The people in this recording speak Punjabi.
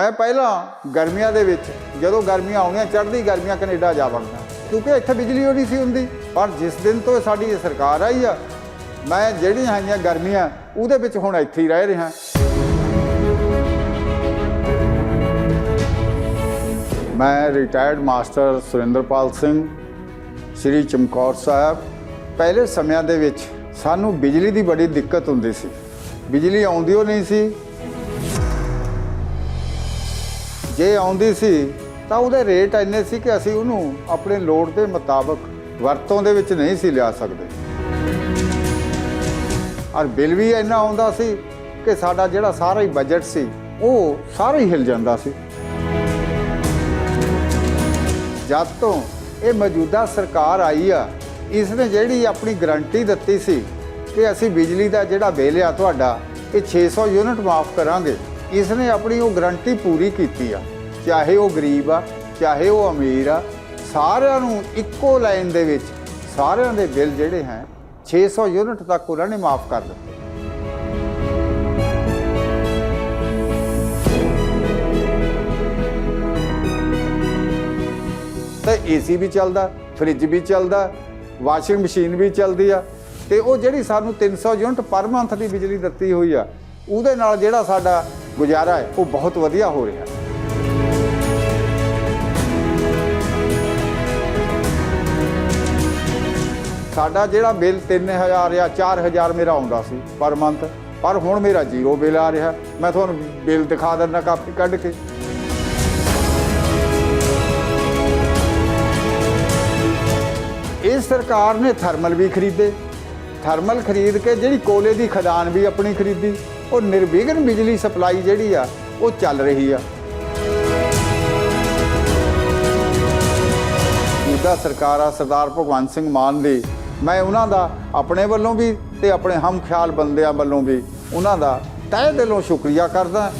ਮੈਂ ਪਹਿਲਾਂ ਗਰਮੀਆਂ ਦੇ ਵਿੱਚ ਜਦੋਂ ਗਰਮੀਆਂ ਆਉਣੀਆਂ, ਚੜ੍ਹਦੀ ਗਰਮੀਆਂ ਕੈਨੇਡਾ ਜਾ ਵੜਦਾ ਕਿਉਂਕਿ ਇੱਥੇ ਬਿਜਲੀ ਉਹ ਨਹੀਂ ਸੀ ਹੁੰਦੀ। ਪਰ ਜਿਸ ਦਿਨ ਤੋਂ ਸਾਡੀ ਇਹ ਸਰਕਾਰ ਆਈ ਆ, ਮੈਂ ਜਿਹੜੀਆਂ ਆਈਆਂ ਗਰਮੀਆਂ, ਉਹਦੇ ਵਿੱਚ ਹੁਣ ਇੱਥੇ ਹੀ ਰਹਿ ਰਿਹਾ। ਮੈਂ ਰਿਟਾਇਰਡ ਮਾਸਟਰ ਸੁਰਿੰਦਰਪਾਲ ਸਿੰਘ, ਸ੍ਰੀ ਚਮਕੌਰ ਸਾਹਿਬ। ਪਹਿਲੇ ਸਮਿਆਂ ਦੇ ਵਿੱਚ ਸਾਨੂੰ ਬਿਜਲੀ ਦੀ ਬੜੀ ਦਿੱਕਤ ਹੁੰਦੀ ਸੀ। ਬਿਜਲੀ ਆਉਂਦੀ ਉਹ ਨਹੀਂ ਸੀ। ਜੇ ਆਉਂਦੀ ਸੀ, ਤਾਂ ਉਹਦੇ ਰੇਟ ਇੰਨੇ ਸੀ ਕਿ ਅਸੀਂ ਉਹਨੂੰ ਆਪਣੇ ਲੋੜ ਦੇ ਮੁਤਾਬਕ ਵਰਤੋਂ ਦੇ ਵਿੱਚ ਨਹੀਂ ਸੀ ਲਿਆ ਸਕਦੇ। ਔਰ ਬਿੱਲ ਵੀ ਇੰਨਾ ਆਉਂਦਾ ਸੀ ਕਿ ਸਾਡਾ ਜਿਹੜਾ ਸਾਰਾ ਹੀ ਬਜਟ ਸੀ, ਉਹ ਸਾਰਾ ਹੀ ਹਿਲ ਜਾਂਦਾ ਸੀ। ਜਦ ਤੋਂ ਇਹ ਮੌਜੂਦਾ ਸਰਕਾਰ ਆਈ ਆ ਇਸ ਨੇ ਜਿਹੜੀ ਆਪਣੀ ਗਰੰਟੀ ਦਿੱਤੀ ਸੀ ਕਿ ਅਸੀਂ ਬਿਜਲੀ ਦਾ ਜਿਹੜਾ ਬਿੱਲ ਆ ਤੁਹਾਡਾ, ਇਹ 600 ਯੂਨਿਟ ਮਾਫ ਕਰਾਂਗੇ। ਇਸ ਨੇ ਆਪਣੀ ਉਹ ਗਰੰਟੀ ਪੂਰੀ ਕੀਤੀ ਆ। ਚਾਹੇ ਉਹ ਗਰੀਬ ਆ, ਚਾਹੇ ਉਹ ਅਮੀਰ ਆ, ਸਾਰਿਆਂ ਨੂੰ ਇੱਕੋ ਲਾਈਨ ਦੇ ਵਿੱਚ ਸਾਰਿਆਂ ਦੇ ਬਿੱਲ ਜਿਹੜੇ ਹੈ 600 ਯੂਨਿਟ ਤੱਕ ਉਹਨਾਂ ਨੇ ਮਾਫ ਕਰ ਦਿੱਤੇ। ਤਾਂ ਏਸੀ ਵੀ ਚੱਲਦਾ, ਫ੍ਰਿਜ ਵੀ ਚੱਲਦਾ, ਵਾਸ਼ਿੰਗ ਮਸ਼ੀਨ ਵੀ ਚੱਲਦੀ ਆ। ਤੇ ਉਹ ਜਿਹੜੀ ਸਾਨੂੰ 300 ਯੂਨਿਟ ਪਰ ਮੰਥ ਦੀ ਬਿਜਲੀ ਦਿੱਤੀ ਹੋਈ ਆ, ਉਹਦੇ ਨਾਲ ਜਿਹੜਾ ਸਾਡਾ ਗੁਜ਼ਾਰਾ ਹੈ, ਉਹ ਬਹੁਤ ਵਧੀਆ ਹੋ ਰਿਹਾ। ਸਾਡਾ ਜਿਹੜਾ ਬਿੱਲ 3000 ਜਾਂ 4000 ਮੇਰਾ ਆਉਂਦਾ ਸੀ ਪਰ ਮੰਥ, ਪਰ ਹੁਣ ਮੇਰਾ ਜ਼ੀਰੋ ਬਿੱਲ ਆ ਰਿਹਾ। ਮੈਂ ਤੁਹਾਨੂੰ ਬਿੱਲ ਦਿਖਾ ਦਿੰਦਾ ਕਾਪੀ ਕੱਢ ਕੇ। ਇਸ ਸਰਕਾਰ ਨੇ ਥਰਮਲ ਵੀ ਖਰੀਦੇ। ਥਰਮਲ ਖਰੀਦ ਕੇ ਜਿਹੜੀ ਕੋਲੇ ਦੀ ਖਦਾਨ ਵੀ ਆਪਣੀ ਖਰੀਦੀ। ਉਹ ਨਿਰਵਿਘਨ ਬਿਜਲੀ ਸਪਲਾਈ ਜਿਹੜੀ ਆ, ਉਹ ਚੱਲ ਰਹੀ ਆ। ਮੌਜੂਦਾ ਸਰਕਾਰ ਆ ਸਰਦਾਰ ਭਗਵੰਤ ਸਿੰਘ ਮਾਨ ਦੀ, ਮੈਂ ਉਹਨਾਂ ਦਾ ਆਪਣੇ ਵੱਲੋਂ ਵੀ ਤੇ ਆਪਣੇ ਹਮ ਖਿਆਲ ਬੰਦਿਆਂ ਵੱਲੋਂ ਵੀ ਉਹਨਾਂ ਦਾ ਤਹਿ ਦਿਲੋਂ ਸ਼ੁਕਰੀਆ ਕਰਦਾ।